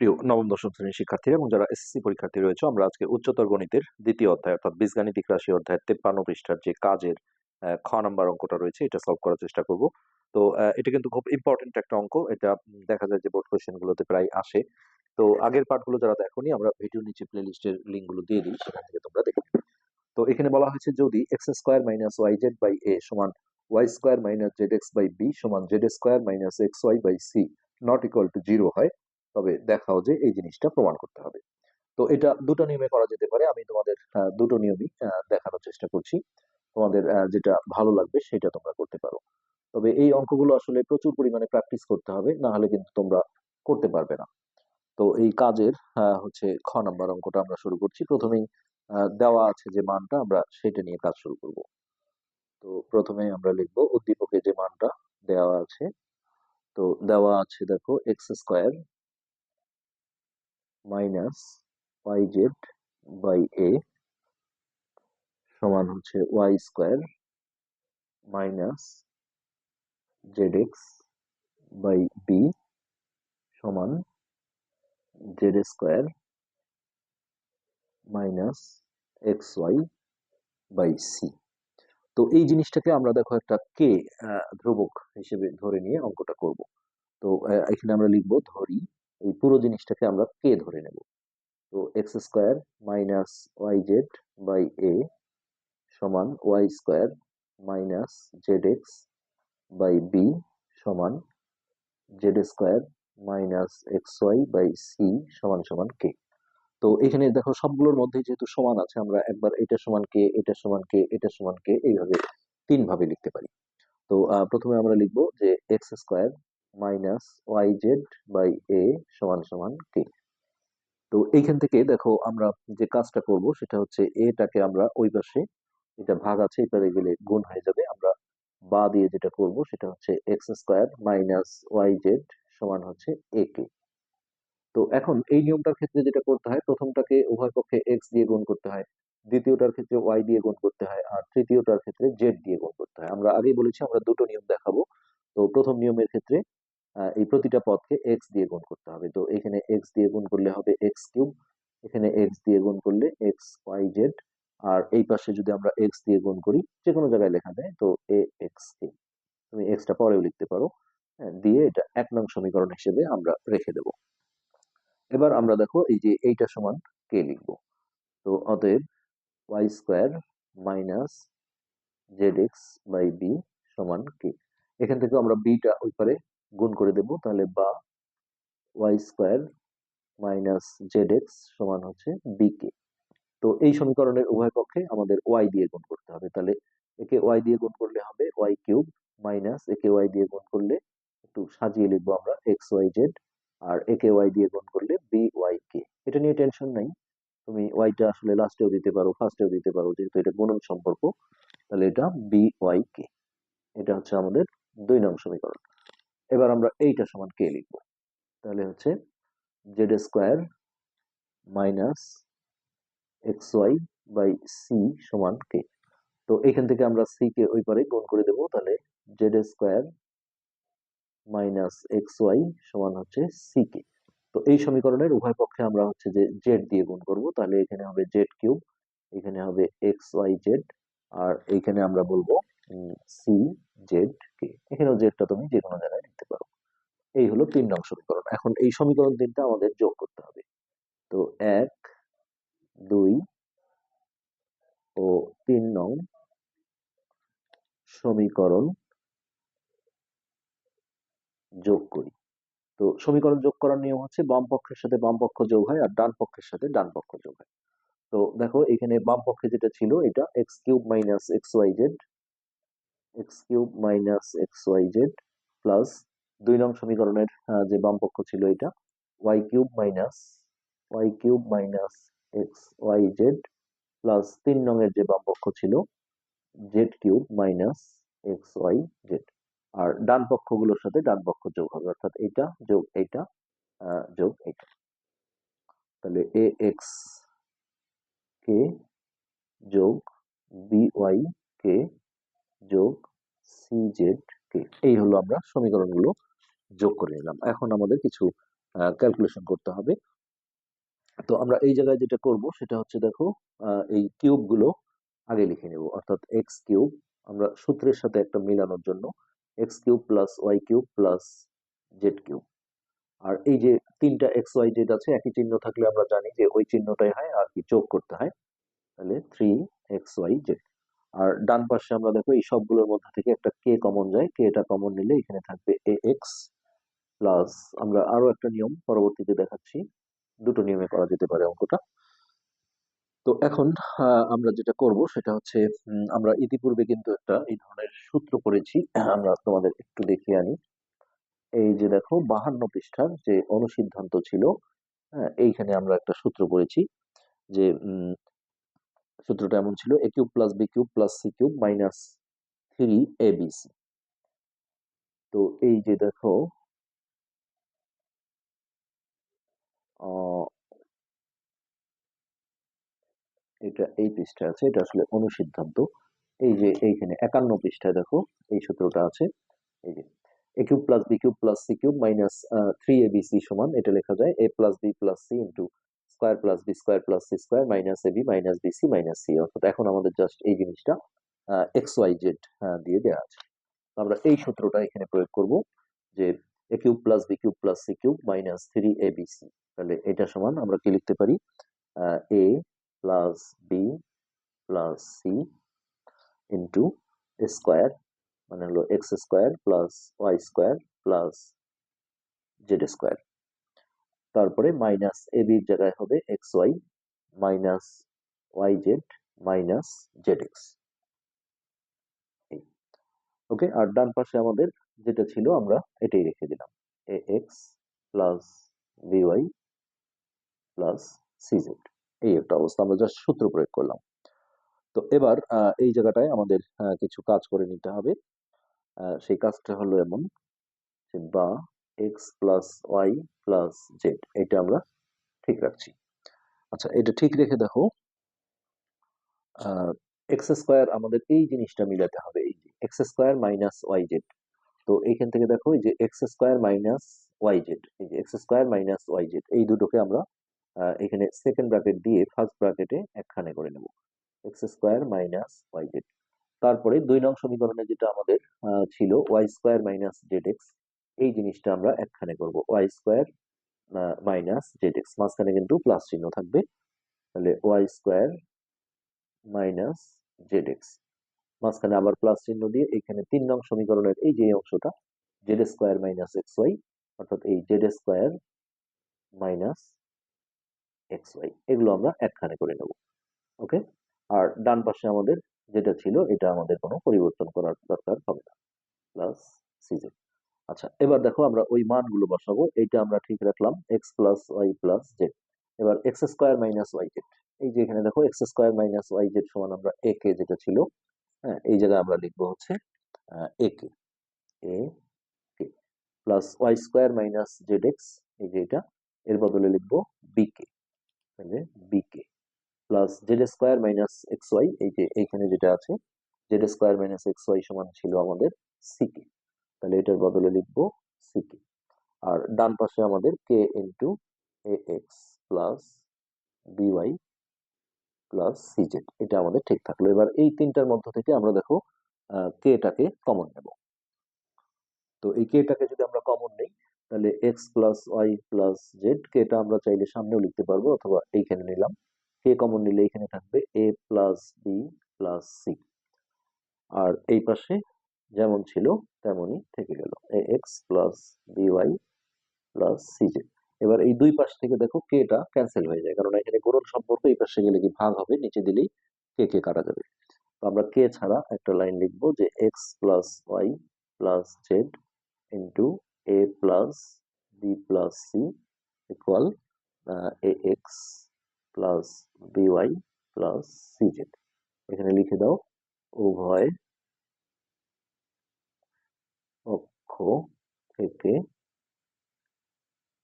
প্রিয় নবম, দশম শ্রেণির শিক্ষার্থীরা এবং যারা এসএসসি পরীক্ষার্থী রয়েছে, আমরা আজকে উচ্চতর গণিতের দ্বিতীয় অধ্যায় অর্থাৎ বীজগাণিতিক রাশি অধ্যায়ের তেপ্পান্ন পৃষ্ঠার যে কাজের খ নাম্বার অঙ্কটা রয়েছে, এটা সলভ করার চেষ্টা করব তো এটা কিন্তু খুব ইম্পর্টেন্ট একটা অঙ্ক, এটা দেখা যায় যে বোর্ড কোয়েশ্চেন গুলোতে প্রায় আসে তো, আগের পার্টগুলো যারা দেখোনি, আমরা ভিডিও নিচে প্লে লিস্টের লিঙ্কগুলো দিয়ে দিই, সেখান থেকে তোমরা দেখে। তো, এখানে বলা হয়েছে যদি X square minus Y Z by A সমান Y square minus Z X by B সমান Z square minus X Y by C not equal to zero হয় তবে দেখাও যে এই জিনিসটা প্রমাণ করতে হবে। তো এটা দুটো নিয়মে করা যেতে পারে। আমি তোমাদের দুটো নিয়মই দেখানোর চেষ্টা করছি। তোমাদের যেটা ভালো লাগবে সেটা তোমরা করতে পারো। তবে এই অঙ্কগুলো আসলে প্রচুর পরিমাণে প্র্যাকটিস করতে হবে, না হলে কিন্তু তোমরা করতে পারবে না। তো এই কাজের হচ্ছে খ নাম্বার অঙ্কটা আমরা শুরু করছি। প্রথমেই দেওয়া আছে যে মানটা, আমরা সেটা নিয়ে কাজ শুরু করব। তো প্রথমে আমরা লিখব উদ্দীপকে যে মানটা দেওয়া আছে, তো দেওয়া আছে দেখো X square minus Y Z by A সমান হচ্ছে Y square minus Z X by B সমান Z square minus X Y by C. তো এই জিনিসটাকে আমরা দেখো একটা কে ধ্রুবক হিসেবে ধরে নিয়ে অঙ্কটা করব। তো এখানে আমরা লিখব ধরি এই পুরো জিনিসটাকে আমরা কে ধরে নেব। তো X square minus Y Z by A সমান Y square minus Z X by B সমান Z square minus X Y by C সমান সমান কে তো এখানে দেখো সবগুলোর মধ্যে যেহেতু সমান আছে, আমরা একবার এটা সমান কে এটা সমান কে এটা সমান কে এইভাবে তিন ভাবে লিখতে পারি। তো প্রথমে আমরা লিখব যে X square minus Y Z by A সমান সমান কে তো এইখান থেকে দেখো আমরা যে কাজটা করব সেটা হচ্ছে এটাকে আমরা ওই পাশে এটা ভাগ আছে এপারে গেলে গুণ হয়ে যাবে। আমরা বা দিয়ে যেটা করব সেটা হচ্ছে X square minus Y Z সমান হচ্ছে এ কে তো এখন এই নিয়মটার ক্ষেত্রে যেটা করতে হয়, প্রথমটাকে উভয় পক্ষে এক্স দিয়ে গুণ করতে হয়, দ্বিতীয়টার ক্ষেত্রে ওয়াই দিয়ে গুণ করতে হয়, আর তৃতীয়টার ক্ষেত্রে জেড দিয়ে গুণ করতে হয়। আমরা আগেই বলেছি আমরা দুটো নিয়ম দেখাবো। তো প্রথম নিয়মের ক্ষেত্রে এই প্রতিটা পদকে এক্স দিয়ে গুণ করতে হবে। তো এখানে এক্স দিয়ে গুণ করলে হবে এক্স কিউব এখানে এক্স দিয়ে গুণ করলে এক্স ওয়াই জেড আর এই পাশে যদি আমরা এক্স দিয়ে গুণ করি যে কোনো জায়গায় লেখা যায় তো এ এক্স কে তুমি এক্সটা পরেও লিখতে পারো। হ্যাঁ, দিয়ে এটা এক নং সমীকরণ হিসেবে আমরা রেখে দেব। এবার আমরা দেখো এই যে এইটা সমান কে লিখব? তো অতএব Y square minus Z X by B সমান কে এখান থেকে আমরা বিটা ওই পারে গুণ করে দেব, তাহলে বা Y square minus Z X সমান হচ্ছে বি কে। তো এই সমীকরণের উভয় পক্ষে আমাদের ওয়াই দিয়ে গুণ করতে হবে। তাহলে একে ওয়াই দিয়ে গুণ করলে হবে ওয়াই কিউব মাইনাস একে ওয়াই দিয়ে গুণ করলে একটু সাজিয়ে লিখব আমরা এক্স, ওয়াই, জেড, আর একে ওয়াই দিয়ে গুণ করলে বি, ওয়াই, কে। এটা নিয়ে টেনশন নাই। তুমি ওয়াইটা আসলে লাস্টেও দিতে পারো, ফার্স্টেও দিতে পারো, যেহেতু এটা গুণন সম্পর্ক, তাহলে এটা বি, ওয়াই, কে। এটা হচ্ছে আমাদের দুই নং সমীকরণ। এবার আমরা এইটা সমান কে লিখব? তাহলে হচ্ছে z square minus x y by c সমান কে তো এখান থেকে আমরা সি কে ওই পারে গুণ করে দেবো, তাহলে z square minus x y সমান হচ্ছে সি কে। তো এই সমীকরণের উভয় পক্ষে আমরা হচ্ছে যে জেড দিয়ে গুণ করব, তাহলে এখানে হবে জেড কিউব এখানে হবে এক্স ওয়াই জেড আর এইখানে আমরা বলব সি জেড কে। এখানেও জেডটা তুমি যে কোনো জায়গায় লিখতে পারো। এই হলো তিন নং সমীকরণ। এখন এই সমীকরণ তিনটা আমাদের যোগ করতে হবে। তো এক, দুই ও তিন নং সমীকরণ যোগ করি। তো সমীকরণ যোগ করার নিয়ম হচ্ছে বাম পক্ষের সাথে বাম পক্ষ যোগ হয় আর ডান পক্ষের সাথে ডান পক্ষ যোগ হয়। তো দেখো এখানে বাম পক্ষে যেটা ছিল এটা x cube minus x y z x cube minus x y z plus দুই নং সমীকরণের যে বাম পক্ষ ছিল এটা y cube minus y cube minus x y z plus তিন নং এর যে বাম পক্ষ ছিল z cube minus x y z. আর ডান পক্ষগুলোর সাথে ডান পক্ষ যোগ হবে অর্থাৎ এটা যোগ আহ, যোগ এইটা তাহলে এ এক্স কে যোগ বি ওয়াই কে যোগ সি জেড কে এই হলো আমরা সমীকরণগুলো যোগ করে নিলাম। এখন আমাদের কিছু ক্যালকুলেশন করতে হবে। তো আমরা এই জায়গায় যেটা করব, সেটা হচ্ছে দেখো এই কিউবগুলো আগে লিখে নেব। অর্থাৎ এক্স কিউব আমরা সূত্রের সাথে একটা মিলানোর জন্য x cube plus y cube plus z cube আর এই যে তিনটা এক্স ওয়াই জেড আছে, একই চিহ্ন থাকলে আমরা জানি যে ওই চিহ্নটাই হয় আর কি যোগ করতে হয়। তাহলে থ্রি এক্স ওয়াই জেড আর ডান পাশে আমরা দেখো এই সবগুলোর মধ্যে থেকে একটা কে কমন যায়। কে এটা কমন নিলে এখানে থাকবে এ এক্স প্লাস আমরা আরও একটা নিয়ম পরবর্তীতে দেখাচ্ছি। দুটো নিয়মে করা যেতে পারে অঙ্কটা। তো এখন আমরা যেটা করব সেটা হচ্ছে আমরা ইতিপূর্বে কিন্তু একটা এই ধরনের সূত্র করেছি আমরা তোমাদের একটু দেখিয়ে আনি। এই যে দেখো, বাহান্ন পৃষ্ঠার যে অনুসিদ্ধান্ত ছিল হ্যাঁ এইখানে আমরা একটা সূত্র করেছি যে সূত্রটা এমন ছিল a cube plus b cube plus c cube minus three a b c তো এই যে দেখো এটা এই পৃষ্ঠায় আছে, এটা আসলে অনুসিদ্ধান্ত। এই যে এইখানে একান্ন পৃষ্ঠায় দেখো, এই সূত্রটা আছে। এই যে a cube plus b cube plus c cube minus three a b সমান, এটা লেখা যায় a plus b plus c into square plus b square plus c square minus a b minus b c minus c অর্থাৎ এখন আমাদের just এই জিনিসটা x y Z দিয়ে দেওয়া আছে। আমরা এই সূত্রটা এখানে প্রয়োগ করব যে a cube plus b cube plus c cube minus three a b c তাহলে এটা সমান আমরা কি লিখতে পারি? A plus b plus c into square মানে হলো x square plus y square plus z square তারপরে মাইনাস এ বির জায়গায় হবে x y minus y z minus z x okay আর ডান পাশে আমাদের যেটা ছিল আমরা এটাই রেখে দিলাম। A x plus b y plus CZ এই একটা অবস্থা, আমরা জাস্ট সূত্র প্রয়োগ করলাম। তো এবার এই জায়গাটায় আমাদের কিছু কাজ করে নিতে হবে। সেই কাজটা হলো এমন বা x plus y plus z এটা আমরা ঠিক রাখছি। আচ্ছা এটা ঠিক রেখে দেখো এক্স স্কোয়ার আমাদের এই জিনিসটা মিলাতে হবে, এই যে x square minus y z তো এইখান থেকে দেখো, এই যে x square minus y z এই যে x square minus y z এই দুটোকে আমরা এখানে সেকেন্ড ব্র্যাকেট দিয়ে ফার্স্ট ব্র্যাকেটে একখানে করে নেব। X square minus y z তারপরে দুই নং সমীকরণে যেটা আমাদের ছিল y square minus z x এই জিনিসটা আমরা একখানে করব। Y square minus z x মাঝখানে কিন্তু প্লাস চিহ্ন থাকবে। তাহলে y square minus z x মাঝখানে আবার প্লাস চিহ্ন দিয়ে এখানে তিন নং সমীকরণের এই যে অংশটা z square minus x y অর্থাৎ এই z square minus x y এগুলো আমরা একখানে করে নেব। ওকে? আর ডান পাশে আমাদের যেটা ছিল, এটা আমাদের কোনো পরিবর্তন করার দরকার হবে না। প্লাস সিজেড আচ্ছা এবার দেখো আমরা ওই মানগুলো বসাবো। এইটা আমরা ঠিক রাখলাম x plus y plus z এবার x square minus y z এই যে এখানে দেখো x square minus y z সমান আমরা এ কে, যেটা ছিল হ্যাঁ এই জায়গায় আমরা লিখব হচ্ছে a k a k. Plus y square minus z x এই যে এটা, এর বদলে লিখব বি কে, তাহলে b k. Plus z square minus x y এই যে এইখানে যেটা আছে z square minus x y সমান ছিল আমাদের সি কে। তাহলে এটার বদলে লিখব সি কে আর ডান পাশে আমাদের k into a x plus b y plus CZ এটা আমাদের ঠিক থাকল। এবার এই তিনটার মধ্য থেকে আমরা দেখো কেটাকে কমন নেব। তো এই কেটাকে যদি আমরা কমন নেই, তাহলে x plus y plus z কেটা আমরা চাইলে সামনেও লিখতে পারব, অথবা এইখানে নিলাম। কে কমন নিলে এখানে থাকবে a plus b plus c আর এই পাশে যেমন ছিল, তেমনই থেকে গেল। A x plus b y plus CZ এবার এই দুই পাশ থেকে দেখো কেটা ক্যান্সেল হয়ে যায়, কারণ এখানে গুণন সম্পর্ক এই পাশে গেলে কি ভাগ হবে, নিচে দিলেই কে কে কাটা যাবে। তো আমরা কে ছাড়া একটা লাইন লিখব যে x plus y plus z into a plus b plus c equal a x plus b y plus c z এখানে লিখে দাও, উভয় পক্ষ থেকে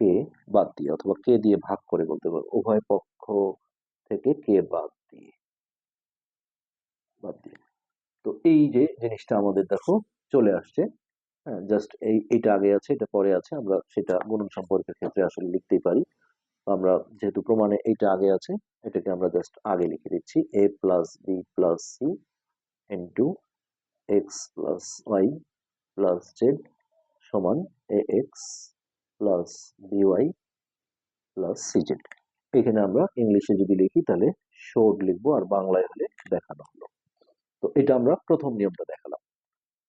কে বাদ দিয়ে অথবা কে দিয়ে ভাগ করে বলতে পারো। উভয় পক্ষ থেকে কে বাদ দিয়ে। বাদ দিয়ে। তো এই যে জিনিসটা আমাদের দেখো চলে আসছে। হ্যাঁ জাস্ট এই এটা আগে আছে, এটা পরে আছে। আমরা সেটা গুণন সম্পর্কের ক্ষেত্রে আসলে লিখতেই পারি। আমরা যেহেতু প্রমাণে এটা আগে আছে, এটাকে আমরা জাস্ট আগে লিখে দিচ্ছি। A plus b plus c into x plus y plus z সমান a x plus b y plus CZ এখানে আমরা ইংলিশে যদি লিখি তাহলে শোড লিখব আর বাংলায় হলে দেখানো হলো। তো এটা আমরা প্রথম নিয়মটা দেখালাম।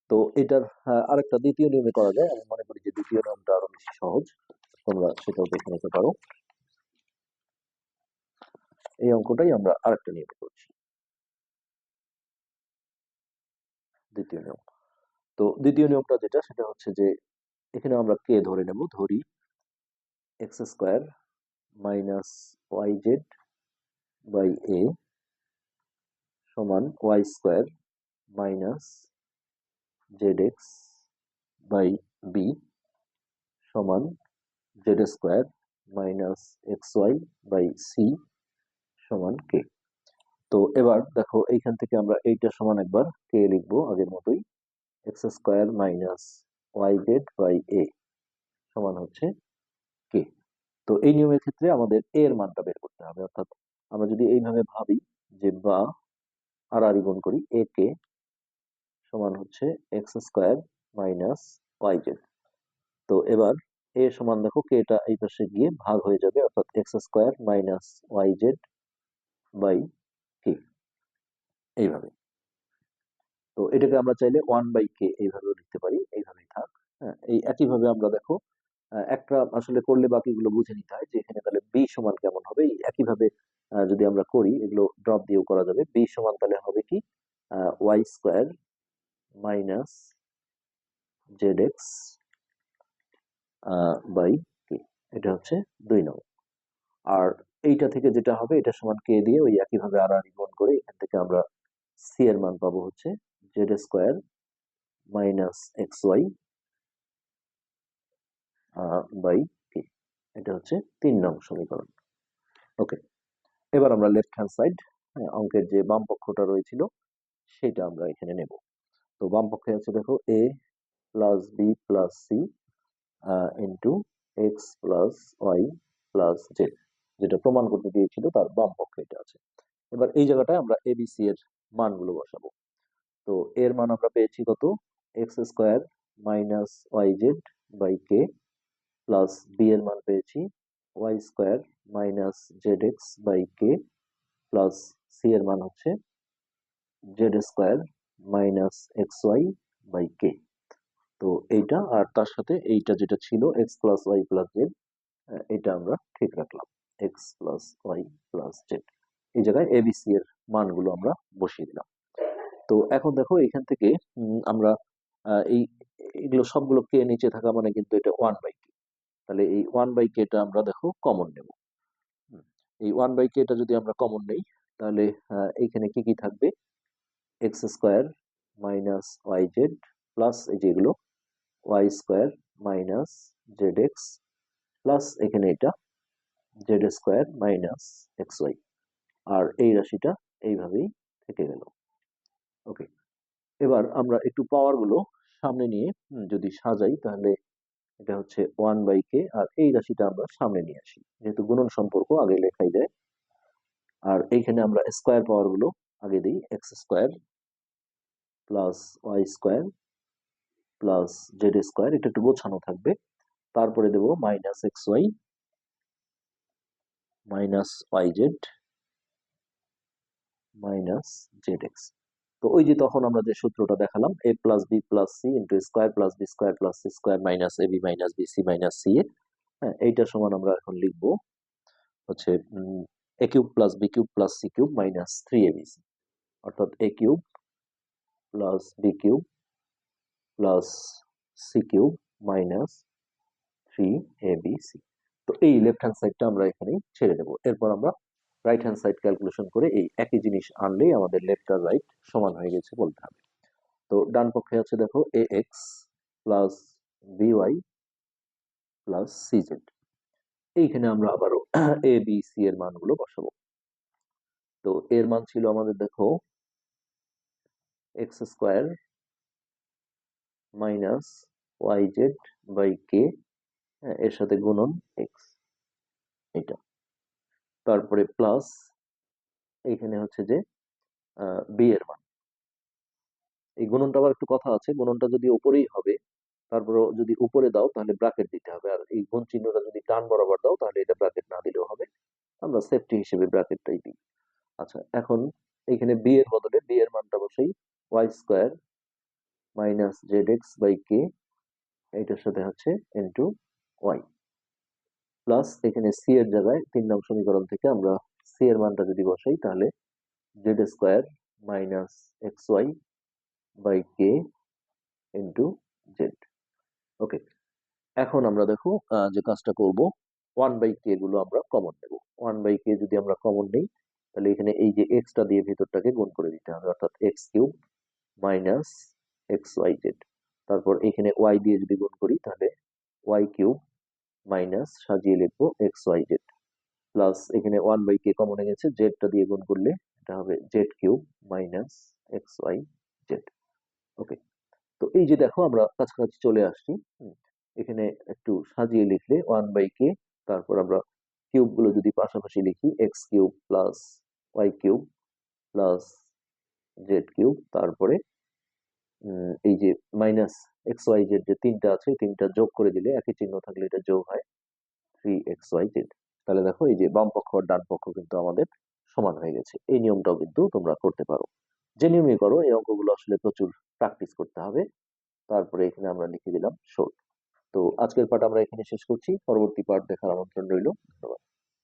তো এটার আহ, আরেকটা দ্বিতীয় নিয়মে করা যায়। আমি মনে করি যে দ্বিতীয় নিয়মটা আরও বেশি সহজ। তোমরা সেটাও দেখে নিতে পারো। এই অঙ্কটাই আমরা আরেকটা নিয়মে করছি। দ্বিতীয় নিয়ম। তো দ্বিতীয় নিয়মটা যেটা, সেটা হচ্ছে যে, এখানে আমরা কে ধরে নেব? ধরি x square minus y z by a সমান y square minus z x by b সমান z square minus x y by c সমান কে তো এবার দেখো, এইখান থেকে আমরা এইটা সমান একবার কে লিখব আগের মতোই? X square minus y z by a সমান হচ্ছে কে। তো এই নিয়মের ক্ষেত্রে আমাদের এ এর মানটা বের করতে হবে। অর্থাৎ আমরা যদি এইভাবে ভাবি যে বা আর আর গুণ করি এ কে সমান হচ্ছে x square minus y z. তো এবার এ সমান দেখো কে এটা এই পাশে গিয়ে ভাগ হয়ে যাবে, অর্থাৎ x square minus y z by k. এইভাবে। তো এটাকে আমরা চাইলে ওয়ান বাই কে এইভাবেও লিখতে পারি, এইভাবেই থাক। হ্যাঁ এই একইভাবে আমরা দেখো একটা আসলে করলে বাকিগুলো বুঝে নিতে হয় যে এখানে তাহলে বি সমান কেমন হবে? এই একইভাবে যদি আমরা করি, এগুলো ড্রপ দিয়েও করা যাবে। বি সমান তাহলে হবে কি? Y square minus z x by k এটা হচ্ছে দুই নম্বর আর এইটা থেকে যেটা হবে, এটা সমান কে দিয়ে ওই একইভাবে আর আর গুণ করে এখান থেকে আমরা সি এর মান পাবো হচ্ছে z square minus x y by k এটা হচ্ছে তিন নং সমীকরণ। ওকে এবার আমরা লেফট হ্যান্ড সাইড অঙ্কের যে বাম পক্ষটা রয়েছিল, সেটা আমরা এখানে নেব। তো বাম পক্ষে আছে দেখো a plus b plus c into x plus y plus z যেটা প্রমাণ করতে দিয়েছিল তার বাম পক্ষে এটা আছে। এবার এই জায়গাটায় আমরা এবিসি এর মানগুলো বসাবো। তো এর মান আমরা পেয়েছি কত? X square minus y z by k plus b এর মান পেয়েছি y square minus z x by k plus c এর মান হচ্ছে z square minus x y by k তো এইটা আর তার সাথে এইটা যেটা ছিল x plus y plus z এটা আমরা ঠিক রাখলাম x plus y plus z এই জায়গায় এবিসি এর মানগুলো আমরা বসিয়ে দিলাম। তো এখন দেখো এখান থেকে আমরা এই, এগুলো সবগুলো কে নিচে থাকা মানে কিন্তু এটা ওয়ান বাই কে তাহলে এই ওয়ান বাই কেটা আমরা দেখো কমন নেব। এই ওয়ান বাই কেটা যদি আমরা কমন নেই, তাহলে এইখানে কি কি থাকবে? X square minus y z plus এই যেগুলো y square minus z x plus এখানে এটা z square minus x y আর এই রাশিটা এইভাবেই থেকে গেল। ওকে এবার আমরা একটু পাওয়ারগুলো সামনে নিয়ে যদি সাজাই তাহলে এটা হচ্ছে ওয়ান বাই কে আর এই রাশিটা আমরা সামনে নিয়ে আসি। যেহেতু গুণন সম্পর্ক আগে লেখাই যায়। আর এইখানে আমরা স্কোয়ার পাওয়ারগুলো আগে দিই x square plus y square plus z square এটা একটু গোছানো থাকবে। তারপরে দেবো minus x y minus y z minus z x তো ওই যে তখন আমরা যে সূত্রটা দেখালাম a plus b plus c into square plus b square plus c square minus a b minus b c minus c a হ্যাঁ এইটার সমান আমরা এখন লিখব হচ্ছে a cube plus b cube plus c cube minus three a b c অর্থাৎ a cube plus b cube plus c cube minus three a b c তো এই লেফট হ্যান্ড সাইডটা আমরা এখানেই ছেড়ে দেবো। এরপর আমরা রাইট হ্যান্ড সাইড ক্যালকুলেশন করে এই একই জিনিস আনলেই আমাদের লেফট আর রাইট সমান হয়ে গেছে বলতে হবে। তো ডান পক্ষে আছে দেখো a x plus b y plus c z এইখানে আমরা আবারও এ বি সি এর মানগুলো বসাবো। তো এর মান ছিল আমাদের দেখো x square minus y z by k এর সাথে গুণন এক্স এটা তারপরে প্লাস এইখানে হচ্ছে যে বি এর মান। এই গুণনটা আবার একটু কথা আছে, গুণনটা যদি উপরেই হবে তারপর যদি উপরে দাও, তাহলে ব্র্যাকেট দিতে হবে। আর এই গুণ চিহ্নটা যদি টান বরাবর দাও, তাহলে এটা ব্র্যাকেট না দিলেও হবে। আমরা সেফটি হিসেবে ব্র্যাকেটটাই দিই। আচ্ছা এখন এইখানে বি এর বদলে বি এর মানটা বসেই y square minus z x by k এইটার সাথে হচ্ছে ইন্টু ওয়াই প্লাস এখানে সি এর জায়গায় তিন নং সমীকরণ থেকে আমরা সি এর মানটা যদি বসাই, তাহলে z square minus x y by k into z okay এখন আমরা দেখো যে কাজটা করব ওয়ান বাই কে গুলো আমরা কমন নেব। ওয়ান বাই কে যদি আমরা কমন নেই, তাহলে এখানে এই যে এক্সটা দিয়ে ভিতরটাকে গুণ করে দিতে হবে, অর্থাৎ x cube minus x y z তারপর এখানে ওয়াই দিয়ে যদি গুণ করি, তাহলে ওয়াই কিউব মাইনাস সাজিয়ে লিখব এক্স ওয়াই জেড প্লাস এখানে ওয়ান বাই কে কমনে গেছে জেডটা দিয়ে গুণ করলে এটা হবে z cube minus x y z okay তো এই যে দেখো আমরা কাছাকাছি চলে আসছি। এখানে একটু সাজিয়ে লিখলে ওয়ান বাই কে তারপর আমরা কিউবগুলো যদি পাশাপাশি লিখি x cube plus y cube plus z cube তারপরে এই যে মাইনাস এক্স ওয়াই জেড যে তিনটা আছে তিনটা যোগ করে দিলে একই চিহ্ন থাকলে এটা যোগ হয় থ্রি এক্স ওয়াই জেড তাহলে দেখো এই যে বাম পক্ষ আর ডান পক্ষ কিন্তু আমাদের সমান হয়ে গেছে। এই নিয়মটাও কিন্তু তোমরা করতে পারো। যে নিয়মই করো, এই অঙ্কগুলো আসলে প্রচুর প্র্যাকটিস করতে হবে। তারপরে এখানে আমরা লিখে দিলাম শোট তো আজকের পাঠ আমরা এখানে শেষ করছি। পরবর্তী পাঠ দেখার আমন্ত্রণ রইল। ধন্যবাদ।